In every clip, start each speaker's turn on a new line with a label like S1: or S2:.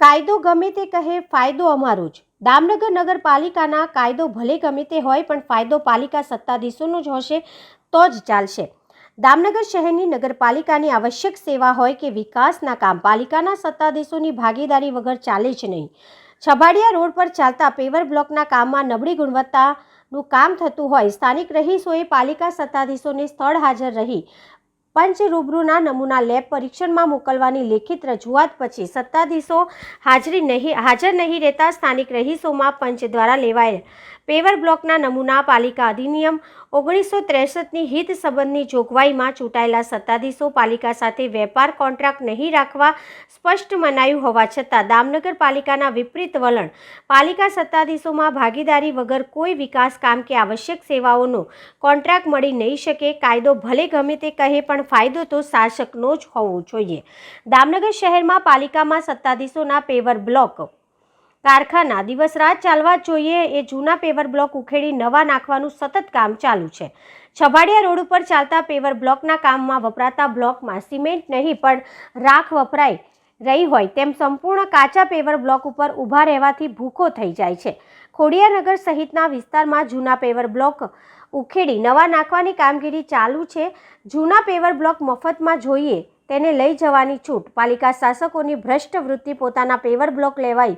S1: કાયદો ગમે તે કહે, ફાયદો અમારો જ. દામનગર નગરપાલિકાના કાયદો ભલે ગમે તે હોય, પણ ફાયદો પાલિકા સત્તાધીશોનો જ હશે, તો જ ચાલશે. દામનગર શહેરની નગરપાલિકાની આવશ્યક સેવા હોય કે વિકાસના કામ, પાલિકાના સત્તાધીશોની ભાગીદારી વગર ચાલે જ નહીં. છબાડિયા રોડ પર ચાલતા પેવર બ્લોકના કામમાં નબળી ગુણવત્તાનું કામ થતું હોય, સ્થાનિક રહીશોએ પાલિકા સત્તાધીશોને સ્થળ હાજર રહી પંચ રૂબરૂના નમૂના લેબ પરીક્ષણમાં મોકલવાની લેખિત રજૂઆત પછી સત્તાધીશો હાજરી નહીં હાજર નહીં રહેતા સ્થાનિક રહીશોમાં પંચ દ્વારા લેવાયેલ પેવર બ્લોકના નમૂના પાલિકા અધિનિયમ ઓગણીસો ત્રેસઠની હિત સંબંધની જોગવાઈમાં ચૂંટાયેલા સત્તાધીશો પાલિકા સાથે વેપાર કોન્ટ્રાક્ટ નહીં રાખવા સ્પષ્ટ મનાયું હોવા છતાં દામનગર પાલિકાના વિપરીત વલણ, પાલિકા સત્તાધીશોમાં ભાગીદારી વગર કોઈ વિકાસ કામ કે આવશ્યક સેવાઓનો કોન્ટ્રાક્ટ મળી નહીં શકે, કાયદો ભલે ગમે તે કહે પણ ફાયદો તો શાસકનો જ હોવો જોઈએ. દામનગર શહેરમાં પાલિકામાં સત્તાધીશોના પેવર બ્લોક કારખાના દિવસ રાત ચાલવા જોઈએ. એ જૂના પેવર બ્લોક ઉખેડી નવા નાખવાનું સતત કામ ચાલુ છે. છબાડિયા રોડ ઉપર ચાલતા પેવર બ્લોકના કામમાં વપરાતા બ્લોકમાં સિમેન્ટ નહીં, પણ રાખ વપરાય રહી હોય તેમ સંપૂર્ણ કાચા પેવર બ્લોક ઉપર ઊભા રહેવાથી ભૂખો થઈ જાય છે. ખોડિયાનગર સહિતના વિસ્તારમાં જૂના પેવર બ્લોક ઉખેડી નવા નાખવાની કામગીરી ચાલુ છે. જૂના પેવર બ્લોક મફતમાં જોઈએ તેને લઈ જવાની છૂટ. પાલિકા શાસકોની ભ્રષ્ટ વૃત્તિ પોતાના પેવર બ્લોક લેવાય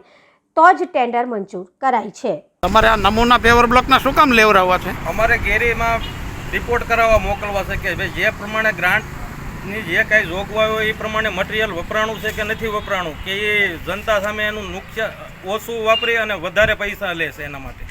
S1: તો જ ટેન્ડર મંજૂર કરાય છે.
S2: તમારે આ નમૂના પેવર બ્લોકના શું કામ લેવડાવવા છે?
S3: અમારે ગેરીમાં રિપોર્ટ કરાવવા મોકલવા છે કે ભાઈ જે પ્રમાણે ગ્રાન્ટની જે કાંઈ જોગવાઈ હોય એ પ્રમાણે મટીરિયલ વપરાણું છે કે નથી વપરાણું કે એ જનતા સામે એનું નુકસાન ઓછું વાપરી અને વધારે પૈસા લે છે એના માટે.